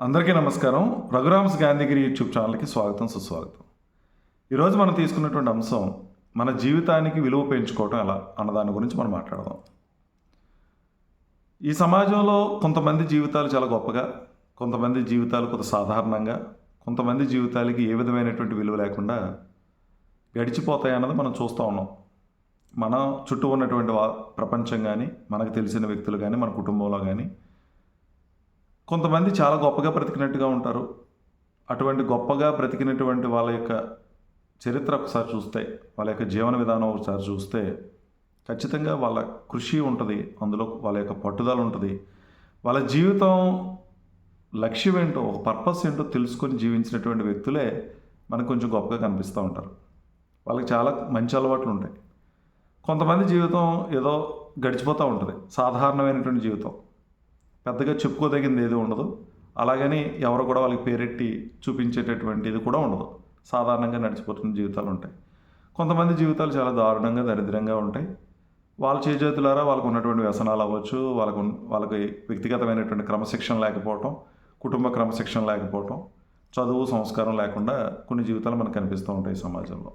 అందరికీ నమస్కారం. రఘురామ్స్ గాంధీగిరి యూట్యూబ్ ఛానల్కి స్వాగతం సుస్వాగతం. ఈరోజు మనం తీసుకున్నటువంటి అంశం మన జీవితానికి విలువ పెంచుకోవటం ఎలా అన్న దాని గురించి మనం మాట్లాడదాం. ఈ సమాజంలో కొంతమంది జీవితాలు చాలా గొప్పగా కొంతమంది జీవితాలు కొంత సాధారణంగా కొంతమంది జీవితాలకి ఏ విధమైనటువంటి విలువ లేకుండా గడిచిపోతాయి అన్నది మనం చూస్తూ ఉన్నాం. మన చుట్టూ ఉన్నటువంటి వా ప్రపంచం కానీ మనకు తెలిసిన వ్యక్తులు కానీ మన కుటుంబంలో కానీ కొంతమంది చాలా గొప్పగా బ్రతికినట్టుగా ఉంటారు. అటువంటి గొప్పగా బ్రతికినటువంటి వాళ్ళ యొక్క చరిత్ర ఒకసారి చూస్తే వాళ్ళ యొక్క జీవన విధానం ఒకసారి చూస్తే ఖచ్చితంగా వాళ్ళ కృషి ఉంటుంది. అందులో వాళ్ళ యొక్క పట్టుదల ఉంటుంది. వాళ్ళ జీవితం లక్ష్యం ఏంటో ఒక పర్పస్ ఏంటో తెలుసుకొని జీవించినటువంటి వ్యక్తులే మనకు కొంచెం గొప్పగా కనిపిస్తూ ఉంటారు. వాళ్ళకి చాలా మంచి అలవాట్లు ఉంటాయి. కొంతమంది జీవితం ఏదో గడిచిపోతూ ఉంటుంది. సాధారణమైనటువంటి జీవితం. పెద్దగా చెప్పుకోదగింది ఏది ఉండదు. అలాగని ఎవరు కూడా వాళ్ళకి పేరెట్టి చూపించేటటువంటిది కూడా ఉండదు. సాధారణంగా నడిచిపోతున్న జీవితాలు ఉంటాయి. కొంతమంది జీవితాలు చాలా దారుణంగా దరిద్రంగా ఉంటాయి. వాళ్ళ చేజేతులారా వాళ్ళకు ఉన్నటువంటి వ్యసనాలు అవ్వచ్చు వాళ్ళకు వాళ్ళకి వ్యక్తిగతమైనటువంటి క్రమశిక్షణ లేకపోవటం కుటుంబ క్రమశిక్షణ లేకపోవటం చదువు సంస్కారం లేకుండా కొన్ని జీవితాలు మనకు కనిపిస్తూ ఉంటాయి సమాజంలో.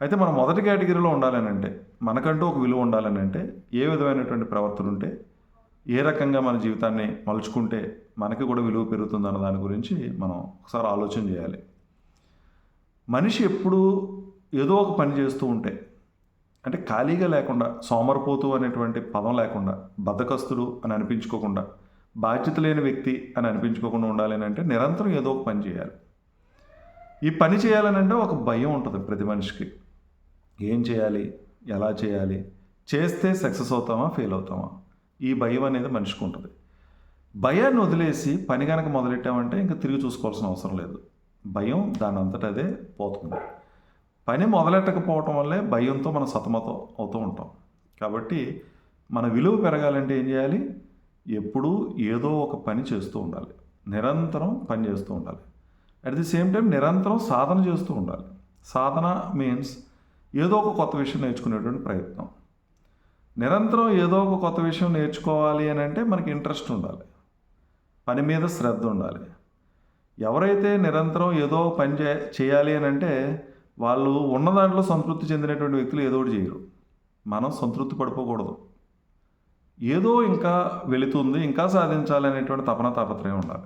అయితే మనం మొదటి కేటగిరీలో ఉండాలని అంటే మనకంటూ ఒక విలువ ఉండాలని అంటే ఏ విధమైనటువంటి ప్రవర్తన ఉంటే ఏ రకంగా మన జీవితాన్ని మలుచుకుంటే మనకి కూడా విలువ పెరుగుతుందన్న దాని గురించి మనం ఒకసారి ఆలోచన చేయాలి. మనిషి ఎప్పుడూ ఏదో ఒక పని చేస్తూ ఉంటే అంటే ఖాళీగా లేకుండా సోమరపోతు అనేటువంటి పదం లేకుండా బద్దకస్తుడు అని అనిపించుకోకుండా బాధ్యత లేని వ్యక్తి అని అనిపించుకోకుండా ఉండాలి అని అంటే నిరంతరం ఏదో ఒక పని చేయాలి. ఈ పని చేయాలని అంటే ఒక భయం ఉంటుంది ప్రతి మనిషికి. ఏం చేయాలి? ఎలా చేయాలి? చేస్తే సక్సెస్ అవుతామా? ఫెయిల్ అవుతామా? ఈ భయం అనేది మనిషికి ఉంటుంది. భయాన్ని వదిలేసి పని కనుక మొదలెట్టామంటే ఇంకా తిరిగి చూసుకోవాల్సిన అవసరం లేదు. భయం దాని అంతటా అదే పోతుంది. పని మొదలెట్టకపోవటం వల్లే భయంతో మనం సతమతం అవుతూ ఉంటాం. కాబట్టి మన విలువ పెరగాలంటే ఏం చేయాలి? ఎప్పుడూ ఏదో ఒక పని చేస్తూ ఉండాలి. నిరంతరం పని చేస్తూ ఉండాలి. అట్ ది సేమ్ టైం నిరంతరం సాధన చేస్తూ ఉండాలి. సాధన మీన్స్ ఏదో ఒక కొత్త విషయం నేర్చుకునేటువంటి ప్రయత్నం. నిరంతరం ఏదో ఒక కొత్త విషయం నేర్చుకోవాలి అని అంటే మనకి ఇంట్రెస్ట్ ఉండాలి. పని మీద శ్రద్ధ ఉండాలి. ఎవరైతే నిరంతరం ఏదో పని చే చేయాలి అని అంటే వాళ్ళు ఉన్న దాంట్లో సంతృప్తి చెందినటువంటి వ్యక్తులు ఏదో ఒకటి చేయరు. మనం సంతృప్తి పడిపోకూడదు. ఏదో ఇంకా వెళుతుంది ఇంకా సాధించాలి అనేటువంటి తపన తాపత్రయం ఉండాలి.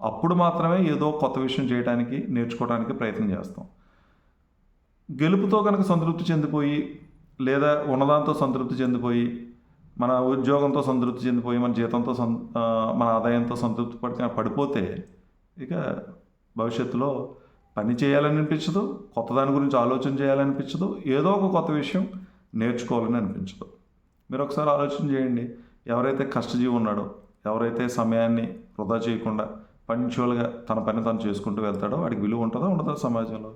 అప్పుడు మాత్రమే ఏదో కొత్త విషయం చేయడానికి నేర్చుకోవడానికి ప్రయత్నం చేస్తాం. గెలుపుతో కనుక సంతృప్తి చెందిపోయి లేదా ఉన్నదాంతో సంతృప్తి చెందిపోయి మన ఉద్యోగంతో సంతృప్తి చెందిపోయి మన జీతంతో సం మన ఆదాయంతో సంతృప్తి పడి పడిపోతే ఇక భవిష్యత్తులో పని చేయాలని అనిపించదు కొత్త దాని గురించి ఆలోచన చేయాలనిపించదు ఏదో ఒక కొత్త విషయం నేర్చుకోవాలని అనిపించదు. మీరు ఒకసారి ఆలోచన చేయండి ఎవరైతే కష్టజీవి ఉన్నాడో ఎవరైతే సమయాన్ని వృధా చేయకుండా పంచువల్గా తన పని తను చేసుకుంటూ వెళ్తాడో వాడికి విలువ ఉంటుందో ఉండదో సమాజంలో?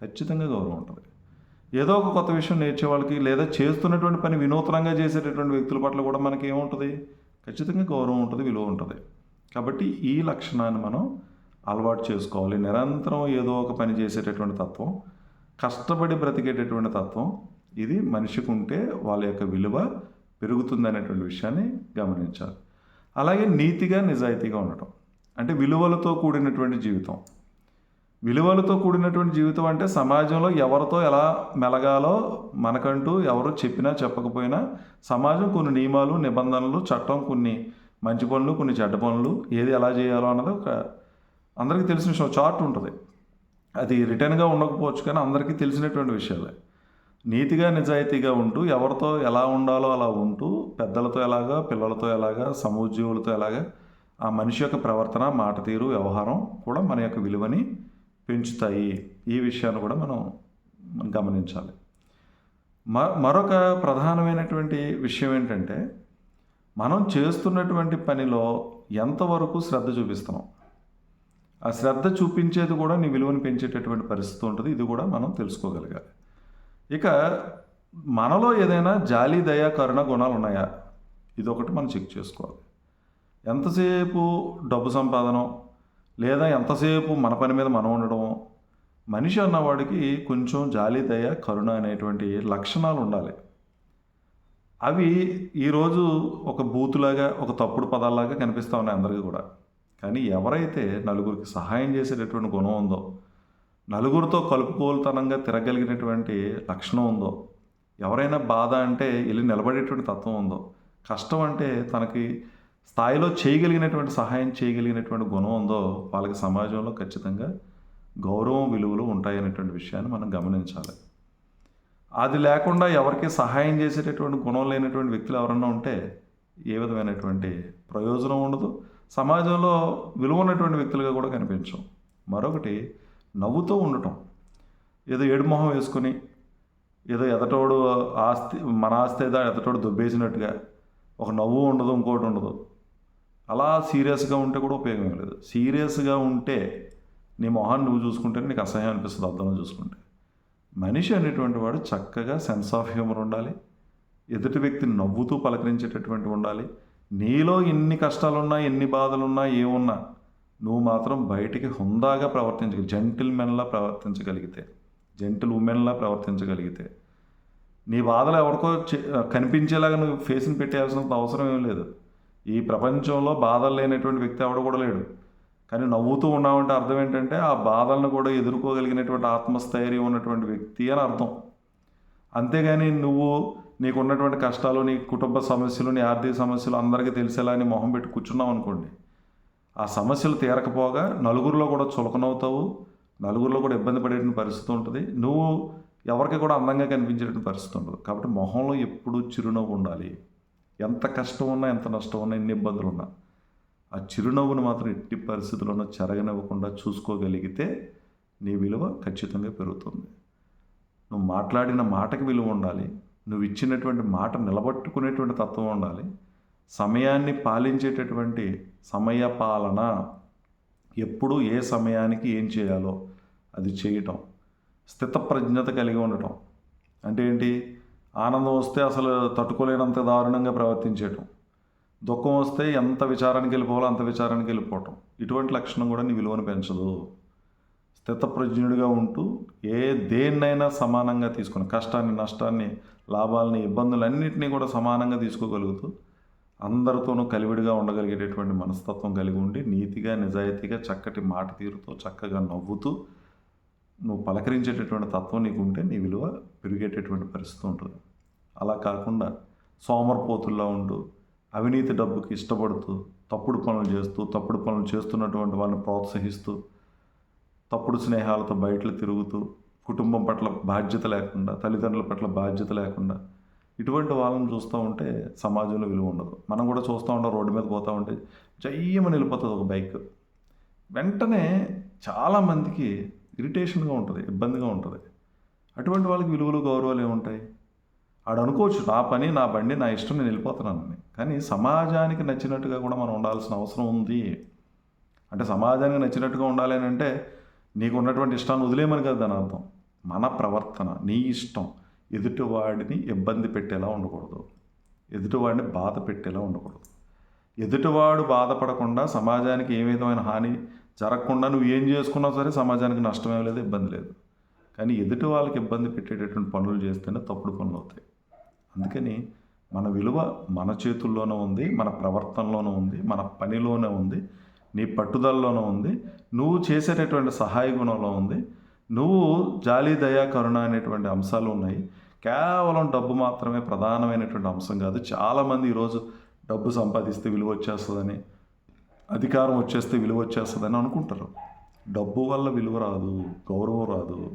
ఖచ్చితంగా గౌరవం ఉంటుంది. ఏదో ఒక కొత్త విషయం నేర్చే వాళ్ళకి లేదా చేస్తున్నటువంటి పని వినూత్నంగా చేసేటటువంటి వ్యక్తుల పట్ల కూడా మనకి ఏముంటుంది? ఖచ్చితంగా గౌరవం ఉంటుంది విలువ ఉంటుంది. కాబట్టి ఈ లక్షణాన్ని మనం అలవాటు చేసుకోవాలి. నిరంతరం ఏదో ఒక పని చేసేటటువంటి తత్వం కష్టపడి బ్రతికేటటువంటి తత్వం ఇది మనిషికి ఉంటే వాళ్ళ యొక్క విలువ పెరుగుతుంది అనేటువంటి విషయాన్ని గమనించాలి. అలాగే నీతిగా నిజాయితీగా ఉండటం. అంటే విలువలతో కూడినటువంటి జీవితం. విలువలతో కూడినటువంటి జీవితం అంటే సమాజంలో ఎవరితో ఎలా మెలగాలో మనకంటూ ఎవరు చెప్పినా చెప్పకపోయినా సమాజం కొన్ని నియమాలు నిబంధనలు చట్టం కొన్ని మంచి పనులు కొన్ని చెడ్డ పనులు ఏది ఎలా చేయాలో అన్నది ఒక అందరికీ తెలిసిన విషయం చార్ట్ ఉంటుంది. అది రిటర్న్గా ఉండకపోవచ్చు కానీ అందరికీ తెలిసినటువంటి విషయాలే. నీతిగా నిజాయితీగా ఉంటూ ఎవరితో ఎలా ఉండాలో అలా ఉంటూ పెద్దలతో ఎలాగా పిల్లలతో ఎలాగా సమూజ్జీవులతో ఎలాగా ఆ మనిషి యొక్క ప్రవర్తన మాట తీరు వ్యవహారం కూడా మన యొక్క విలువని పెంచుతాయి. ఈ విషయాన్ని కూడా మనం గమనించాలి. మ మరొక ప్రధానమైనటువంటి విషయం ఏంటంటే మనం చేస్తున్నటువంటి పనిలో ఎంతవరకు శ్రద్ధ చూపిస్తున్నాం? ఆ శ్రద్ధ చూపించేది కూడా నీ విలువను పెంచేటటువంటి పరిస్థితి ఉంటుంది. ఇది కూడా మనం తెలుసుకోగలగాలి. ఇక మనలో ఏదైనా జాలి దయ కరుణ గుణాలు ఉన్నాయా? ఇది ఒకటి మనం చెక్ చేసుకోవాలి. ఎంతసేపు డబ్బు సంపాదన లేదా ఎంతసేపు మన పని మీద మనం ఉండడం మనిషి అన్నవాడికి కొంచెం జాలి దయ కరుణ అనేటువంటి లక్షణాలు ఉండాలి. అవి ఈరోజు ఒక బూతులాగా ఒక తప్పుడు పదాల్లాగా కనిపిస్తూ ఉన్నాయి అందరికీ కూడా. కానీ ఎవరైతే నలుగురికి సహాయం చేసేటటువంటి గుణం ఉందో నలుగురితో కలుపుకోలుతనంగా తిరగలిగినటువంటి లక్షణం ఉందో ఎవరైనా బాధ అంటే వెళ్ళి నిలబడేటువంటి తత్వం ఉందో కష్టం అంటే తనకి స్థాయిలో చేయగలిగినటువంటి సహాయం చేయగలిగినటువంటి గుణం ఉందో వాళ్ళకి సమాజంలో ఖచ్చితంగా గౌరవం విలువలు ఉంటాయనేటువంటి విషయాన్ని మనం గమనించాలి. అది లేకుండా ఎవరికి సహాయం చేసేటటువంటి గుణం లేనటువంటి వ్యక్తులు ఎవరన్నా ఉంటే ఏ విధమైనటువంటి ప్రయోజనం ఉండదు. సమాజంలో విలువ ఉన్నటువంటి వ్యక్తులుగా కూడా కనిపించం. మరొకటి నవ్వుతూ ఉండటం. ఏదో ఏడుమొహం వేసుకొని ఏదో ఎదటోడు ఆస్తి మన ఆస్తి ఏదో ఎదటోడు దుబ్బేసినట్టుగా ఒక నవ్వు ఉండదు ఇంకోటి ఉండదు. అలా సీరియస్గా ఉంటే కూడా ఉపయోగం లేదు. సీరియస్గా ఉంటే నీ మొహాన్ని నువ్వు చూసుకుంటే నీకు అసహ్యం అనిపిస్తుంది అర్థం చూసుకుంటే. మనిషి అనేటువంటి వాడు చక్కగా సెన్స్ ఆఫ్ హ్యూమర్ ఉండాలి. ఎదుటి వ్యక్తిని నవ్వుతూ పలకరించేటటువంటి ఉండాలి. నీలో ఎన్ని కష్టాలున్నా ఎన్ని బాధలున్నా ఏమున్నా నువ్వు మాత్రం బయటికి హుందాగా ప్రవర్తించగలి జెంటిల్మెన్లా ప్రవర్తించగలిగితే జెంటిల్ ఉమెన్లా ప్రవర్తించగలిగితే. నీ బాధలు ఎవరికో చె- కనిపించేలాగా నువ్వు ఫేస్ని పెట్టేయాల్సిన అవసరం ఏం లేదు. ఈ ప్రపంచంలో బాధలు లేనటువంటి వ్యక్తి ఎవడు కూడా లేడు. కానీ నవ్వుతూ ఉన్నామంటే అర్థం ఏంటంటే ఆ బాధలను కూడా ఎదుర్కోగలిగినటువంటి ఆత్మస్థైర్యం ఉన్నటువంటి వ్యక్తి అని అర్థం. అంతేగాని నువ్వు నీకు ఉన్నటువంటి కష్టాలు నీ కుటుంబ సమస్యలు నీ ఆర్థిక సమస్యలు అందరికీ తెలిసేలా అని మొహం పెట్టి కూర్చున్నావు అనుకోండి. ఆ సమస్యలు తీరకపోగా నలుగురిలో కూడా చులకనవుతావు నలుగురిలో కూడా ఇబ్బంది పడేటువంటి పరిస్థితి ఉంటుంది. నువ్వు ఎవరికి కూడా అందంగా కనిపించేటువంటి పరిస్థితి ఉండదు. కాబట్టి మొహంలో ఎప్పుడూ చిరునవ్వు ఉండాలి. ఎంత కష్టం ఉన్నా ఎంత నష్టం ఉన్నా ఎన్ని ఇబ్బందులు ఉన్నా ఆ చిరునవ్వును మాత్రం ఎట్టి పరిస్థితుల్లోనూ చెరగనివ్వకుండా చూసుకోగలిగితే నీ విలువ ఖచ్చితంగా పెరుగుతుంది. నువ్వు మాట్లాడిన మాటకి విలువ ఉండాలి. నువ్వు ఇచ్చినటువంటి మాట నిలబట్టుకునేటువంటి తత్వం ఉండాలి. సమయాన్ని పాలించేటటువంటి సమయ పాలన ఎప్పుడు ఏ సమయానికి ఏం చేయాలో అది చేయటం. స్థితప్రజ్ఞత కలిగి ఉండటం. అంటే ఏంటి? ఆనందం వస్తే అసలు తట్టుకోలేనంత దారుణంగా ప్రవర్తించేయటం. దుఃఖం వస్తే ఎంత విచారానికి వెళ్ళిపోవాలో అంత విచారానికి వెళ్ళిపోవటం. ఇటువంటి లక్షణం కూడా నీ విలువను పెంచదు. స్థితప్రజ్ఞుడిగా ఉంటూ ఏ దేన్నైనా సమానంగా తీసుకుని కష్టాన్ని నష్టాన్ని లాభాలని ఇబ్బందులన్నింటినీ కూడా సమానంగా తీసుకోగలుగుతూ అందరితోనూ కలివిడిగా ఉండగలిగేటటువంటి మనస్తత్వం కలిగి ఉండి నీతిగా నిజాయితీగా చక్కటి మాట తీరుతో చక్కగా నవ్వుతూ నువ్వు పలకరించేటటువంటి తత్వం నీకు ఉంటే నీ విలువ పెరిగేటటువంటి పరిస్థితి ఉంటుంది. అలా కాకుండా సోమరపోతుల్లో ఉండు అవినీతి డబ్బుకి ఇష్టపడుతూ తప్పుడు పనులు చేస్తూ తప్పుడు పనులు చేస్తున్నటువంటి వాళ్ళని ప్రోత్సహిస్తూ తప్పుడు స్నేహాలతో బయటలు తిరుగుతూ కుటుంబం పట్ల బాధ్యత లేకుండా తల్లిదండ్రుల పట్ల బాధ్యత లేకుండా ఇటువంటి వాళ్ళని చూస్తూ ఉంటే సమాజంలో విలువ ఉండదు. మనం కూడా చూస్తూ ఉంటాం రోడ్డు మీద పోతూ ఉంటే జయ్యమని వెళ్ళిపోతుంది ఒక బైక్. వెంటనే చాలామందికి ఇరిటేషన్గా ఉంటుంది ఇబ్బందిగా ఉంటుంది. అటువంటి వాళ్ళకి విలువలు గౌరవాలు ఏముంటాయి? ఆడు అనుకోవచ్చు నా పని నా బండి నా ఇష్టం నేను వెళ్ళిపోతున్నానని కానీ సమాజానికి నచ్చినట్టుగా కూడా మనం ఉండాల్సిన అవసరం ఉంది. అంటే సమాజానికి నచ్చినట్టుగా ఉండాలి అని అంటే నీకు ఉన్నటువంటి ఇష్టాన్ని వదిలేయమని కదా దాని అర్థం. మన ప్రవర్తన నీ ఇష్టం ఎదుటివాడిని ఇబ్బంది పెట్టేలా ఉండకూడదు. ఎదుటివాడిని బాధ పెట్టేలా ఉండకూడదు. ఎదుటివాడు బాధపడకుండా సమాజానికి ఏ విధమైన హాని జరగకుండా నువ్వు ఏం చేసుకున్నా సరే సమాజానికి నష్టమేం లేదు ఇబ్బంది లేదు. కానీ ఎదుటి వాళ్ళకి ఇబ్బంది పెట్టేటటువంటి పనులు చేస్తేనే తప్పుడు పనులు అవుతాయి. అందుకని మన విలువ మన చేతుల్లోనే ఉంది మన ప్రవర్తనలోనే ఉంది మన పనిలోనే ఉంది నీ పట్టుదలలోనే ఉంది నువ్వు చేసేటటువంటి సహాయ గుణంలో ఉంది నువ్వు జాలి దయా కరుణ అనేటువంటి అంశాలు ఉన్నాయి. కేవలం డబ్బు మాత్రమే ప్రధానమైనటువంటి అంశం కాదు. చాలామంది ఈరోజు డబ్బు సంపాదిస్తే విలువ వచ్చేస్తుందని అధికారం వచ్చేస్తే విలువ వచ్చేస్తుందని అనుకుంటారు. డబ్బు వల్ల విలువ రాదు గౌరవం రాదు.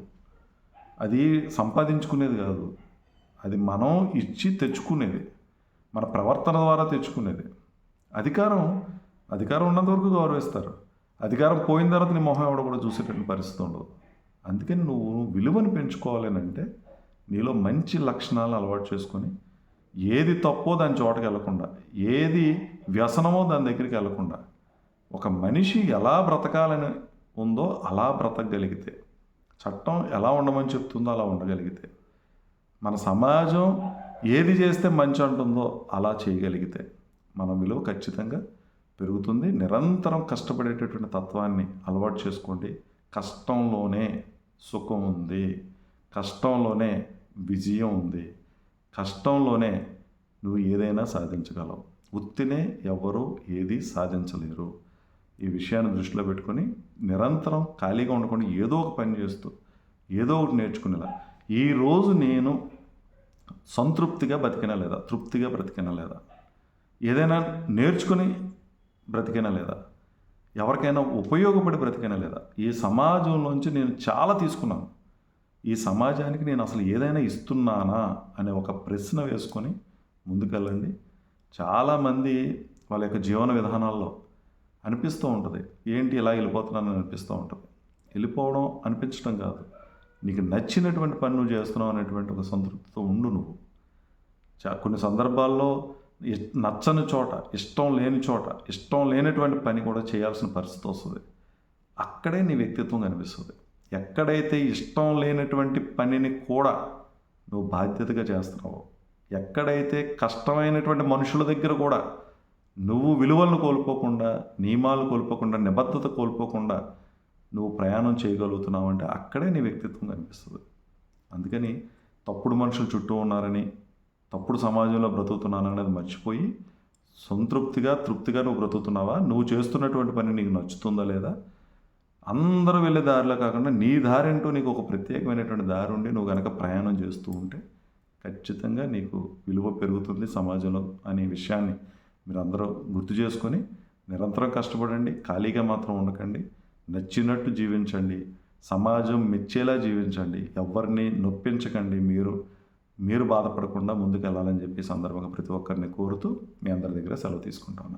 అది సంపాదించుకునేది కాదు. అది మనం ఇచ్చి తెచ్చుకునేది మన ప్రవర్తన ద్వారా తెచ్చుకునేది. అధికారం అధికారం ఉన్నంత వరకు గౌరవిస్తారు. అధికారం పోయిన తర్వాత నీ మొహం ఎవడ కూడా చూసేటటువంటి పరిస్థితి ఉండదు. అందుకని నువ్వు విలువను పెంచుకోవాలనంటే నీలో మంచి లక్షణాలు అలవాటు చేసుకొని ఏది తప్పో దాని చోటకి వెళ్ళకుండా ఏది వ్యసనమో దాని దగ్గరికి వెళ్ళకుండా ఒక మనిషి ఎలా బ్రతకాలని ఉందో అలా బ్రతకగలిగితే చట్టం ఎలా ఉండమని చెప్తుందో అలా ఉండగలిగితే మన సమాజం ఏది చేస్తే మంచి అంటుందో అలా చేయగలిగితే మన విలువ ఖచ్చితంగా పెరుగుతుంది. నిరంతరం కష్టపడేటటువంటి తత్వాన్ని అలవాటు చేసుకోండి. కష్టంలోనే సుఖం ఉంది. కష్టంలోనే విజయం ఉంది. కష్టంలోనే నువ్వు ఏదైనా సాధించగలవు. ఉత్తినే ఎవరు ఏది సాధించలేరు. ఈ విషయాన్ని దృష్టిలో పెట్టుకొని నిరంతరం ఖాళీగా ఉండకుండా ఏదో ఒక పని చేస్తూ ఏదో ఒకటి నేర్చుకునేలా. ఈరోజు నేను సంతృప్తిగా బతికినా లేదా తృప్తిగా బ్రతికినా లేదా? ఏదైనా నేర్చుకుని బ్రతికినా లేదా? ఎవరికైనా ఉపయోగపడి బ్రతికినా లేదా? ఈ సమాజంలోంచి నేను చాలా తీసుకున్నాను. ఈ సమాజానికి నేను అసలు ఏదైనా ఇస్తున్నానా అనే ఒక ప్రశ్న వేసుకొని ముందుకెళ్ళండి. చాలామంది వాళ్ళ యొక్క జీవన విధానాల్లో అనిపిస్తూ ఉంటుంది. ఏంటి ఇలా వెళ్ళిపోతున్నానని అనిపిస్తూ ఉంటుంది. వెళ్ళిపోవడం అనిపించడం కాదు. నీకు నచ్చినటువంటి పని నువ్వు చేస్తున్నావు అనేటువంటి ఒక సంతృప్తితో ఉండు నువ్వు. కొన్ని సందర్భాల్లో ఇ- నచ్చని చోట ఇష్టం లేని చోట ఇష్టం లేనటువంటి పని కూడా చేయాల్సిన పరిస్థితి వస్తుంది. అక్కడే నీ వ్యక్తిత్వం కనిపిస్తుంది. ఎక్కడైతే ఇష్టం లేనటువంటి పనిని కూడా నువ్వు బాధ్యతగా చేస్తున్నావో ఎక్కడైతే కష్టమైనటువంటి మనుషుల దగ్గర కూడా నువ్వు విలువలను కోల్పోకుండా నియమాలు కోల్పోకుండా నిబద్ధత కోల్పోకుండా నువ్వు ప్రయాణం చేయగలుగుతున్నావు అంటే అక్కడే నీ వ్యక్తిత్వం కనిపిస్తుంది. అందుకని తప్పుడు మనుషులు చుట్టూ ఉన్నారని తప్పుడు సమాజంలో బ్రతుకుతున్నాను అనేది మర్చిపోయి సంతృప్తిగా తృప్తిగా నువ్వు బ్రతుకుతున్నావా? నువ్వు చేస్తున్నటువంటి పని నీకు నచ్చుతుందా లేదా? అందరూ వెళ్ళే దారిలో కాకుండా నీ దారి అంటూ నీకు ఒక ప్రత్యేకమైనటువంటి దారి ఉండి నువ్వు కనుక ప్రయాణం చేస్తూ ఉంటే ఖచ్చితంగా నీకు విలువ పెరుగుతుంది సమాజంలో అనే విషయాన్ని మీరు అందరూ గుర్తు చేసుకొని నిరంతరం కష్టపడండి ఖాళీగా మాత్రం ఉండకండి నచ్చినట్టు జీవించండి సమాజం మెచ్చేలా జీవించండి ఎవరిని నొప్పించకండి మీరు మీరు బాధపడకుండా ముందుకు వెళ్ళాలని చెప్పి సందర్భంగా ప్రతి ఒక్కరిని కోరుతూ మీ అందరి దగ్గర సెలవు తీసుకుంటాను.